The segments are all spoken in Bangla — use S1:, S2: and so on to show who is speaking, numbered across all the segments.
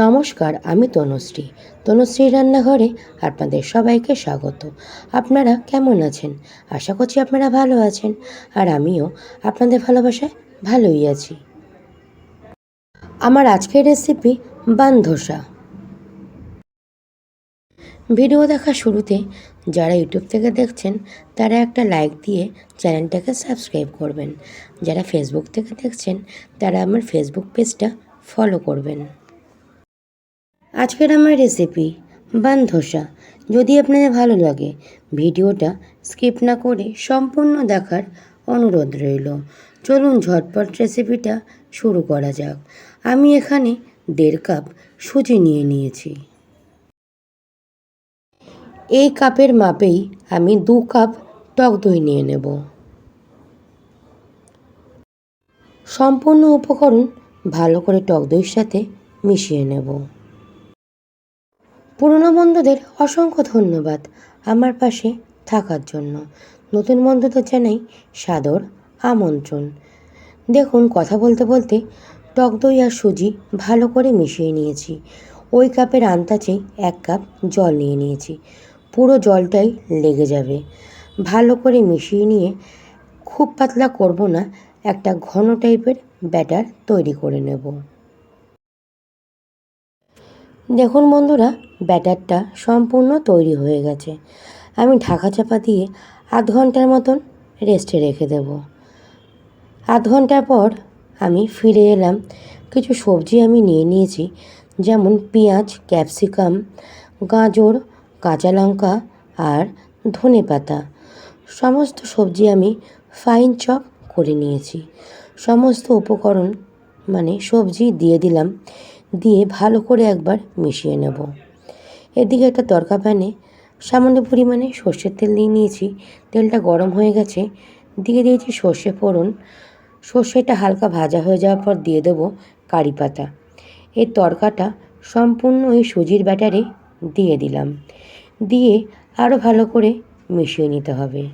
S1: নমস্কার, আমি তনুশ্রী। তনুশ্রী রান্নাঘরে আপনাদের সবাইকে স্বাগত। আপনারা কেমন আছেন? আশা করছি আপনারা ভালো আছেন। আর আমিও আপনাদের ভালোবাসায় ভালোই আছি। আমার আজকের রেসিপি বান ধোসা। ভিডিও দেখা শুরুতে যারা ইউটিউব থেকে দেখছেন, তারা একটা লাইক দিয়ে চ্যানেলটাকে সাবস্ক্রাইব করবেন। যারা ফেসবুক থেকে দেখছেন, তারা আমার ফেসবুক পেজটা ফলো করবেন। আজকের আমার রেসিপি বান ধোসা। যদি আপনাদের ভালো লাগে, ভিডিওটা স্কিপ না করে সম্পূর্ণ দেখার অনুরোধ রইল। চলুন ঝটপট রেসিপিটা শুরু করা যাক। আমি এখানে দেড় কাপ সুজি নিয়ে নিয়েছি। এই কাপের মাপেই আমি দু কাপ টক দই নিয়ে নেব। সম্পূর্ণ উপকরণ ভালো করে টক দইয়ের সাথে মিশিয়ে নেব। পুরনো বন্ধুদের অসংখ্য ধন্যবাদ আমার পাশে থাকার জন্য। নতুন বন্ধুদের জানাই সাদর আমন্ত্রণ। দেখুন, কথা বলতে বলতে টক দই আর সুজি ভালো করে মিশিয়ে নিয়েছি। ওই কাপের আন্তাজেই এক কাপ জল নিয়ে নিয়েছি। পুরো জলটাই লেগে যাবে। ভালো করে মিশিয়ে নিয়ে খুব পাতলা করব না, একটা ঘন টাইপের ব্যাটার তৈরি করে নেব। দেখুন বন্ধুরা, ব্যাটারটা সম্পূর্ণ তৈরি হয়ে গেছে। আমি ঢাকা চাপা দিয়ে আধ ঘণ্টার মতন রেস্টে রেখে দেব। আধ ঘণ্টার পর আমি ফিরে এলাম। কিছু সবজি আমি নিয়ে নিয়েছি, যেমন পেঁয়াজ, ক্যাপসিকাম, গাজর, কাঁচা লঙ্কা আর ধনে পাতা। সমস্ত সবজি আমি ফাইন চপ করে নিয়েছি। সমস্ত উপকরণ মানে সবজি দিয়ে দিলাম। দিয়ে ভালো করে একবার মিশিয়ে নেব। এদিকে একটা তরকা প্যানে সামান্য পরিমাণে সর্ষের তেল দিয়ে নিয়েছি। তেলটা গরম হয়ে গেছে। দিয়ে দিয়েছি সর্ষে ফোড়ন। সর্ষেটা হালকা ভাজা হয়ে যাওয়ার পর দিয়ে দেবো কারি পাতা। এই তরকাটা সম্পূর্ণ ওই সুজির ব্যাটারে দিয়ে দিলাম। দিয়ে আরও ভালো করে মিশিয়ে নিতে হবে।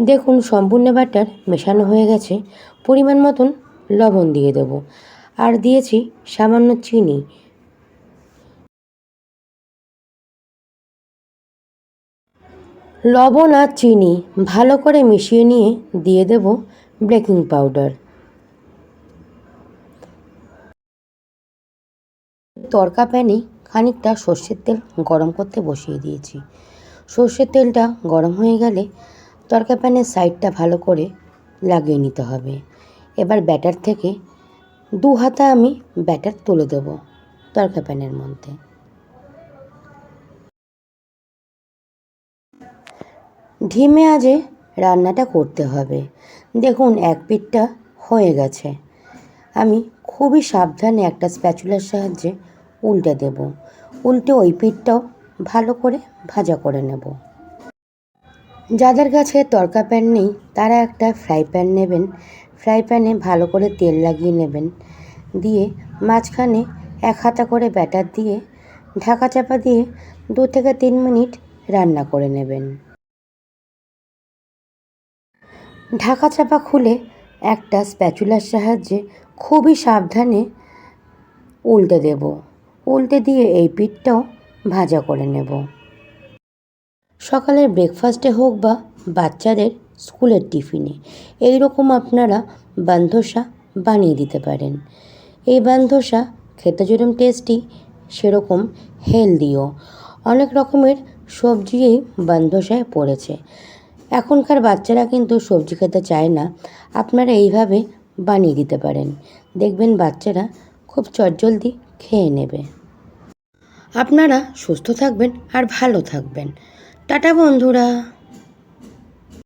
S1: দেখুন, সম্পূর্ণ ব্যাটার মেশানো হয়ে গেছে। পরিমাণ মতন লবণ দিয়ে দেবো। আর দিয়েছি সামান্য চিনি। লবণ আর চিনি ভালো করে মিশিয়ে নিয়ে দিয়ে দেব বেকিং পাউডার। তরকা প্যানে খানিকটা সর্ষের তেল গরম করতে বসিয়ে দিয়েছি। সর্ষের তেলটা গরম হয়ে গেলে তরকা প্যানের সাইডটা ভালো করে লাগিয়ে নিতে হবে। এবার ব্যাটার থেকে দু হাতা আমি ব্যাটার তুলে দেব তরকা প্যানের মধ্যে। ধিমে আজে রান্নাটা করতে হবে। দেখুন, এক পিঠটা হয়ে গেছে। আমি খুবই সাবধানে একটা স্প্যাচুলার সাহায্যে উল্টে দেব। উল্টে ওই পিঠটাও ভালো করে ভাজা করে নেব। যাদের কাছে তরকা প্যান নেই, তারা একটা ফ্রাই প্যান নেবেন। ফ্রাই প্যানে ভালো করে তেল লাগিয়ে নেবেন। দিয়ে মাঝখানে এক হাতা করে ব্যাটার দিয়ে ঢাকা চাপা দিয়ে দু থেকে তিন মিনিট রান্না করে নেবেন। ঢাকা চাপা খুলে একটা স্প্যাচুলার সাহায্যে খুবই সাবধানে উল্টে দেব। উল্টে দিয়ে এই পিঠটাও ভাজা করে নেব। সকালের ব্রেকফাস্টে হোক বা বাচ্চাদের স্কুলের টিফিনে এই রকম আপনারা বান্ধসা বানিয়ে দিতে পারেন। এই বান্ধসা খেতে যেরকম টেস্টি সেরকম হেলদিও অনেক রকমের সবজি এই বান্ধসায় পড়েছে। এখনকার বাচ্চারা কিন্তু সবজি খেতে চায় না। আপনারা এইভাবে বানিয়ে দিতে পারেন। দেখবেন বাচ্চারা খুব চটজলদি খেয়ে নেবে। আপনারা সুস্থ থাকবেন আর ভালো থাকবেন। টাটা বন্ধুরা।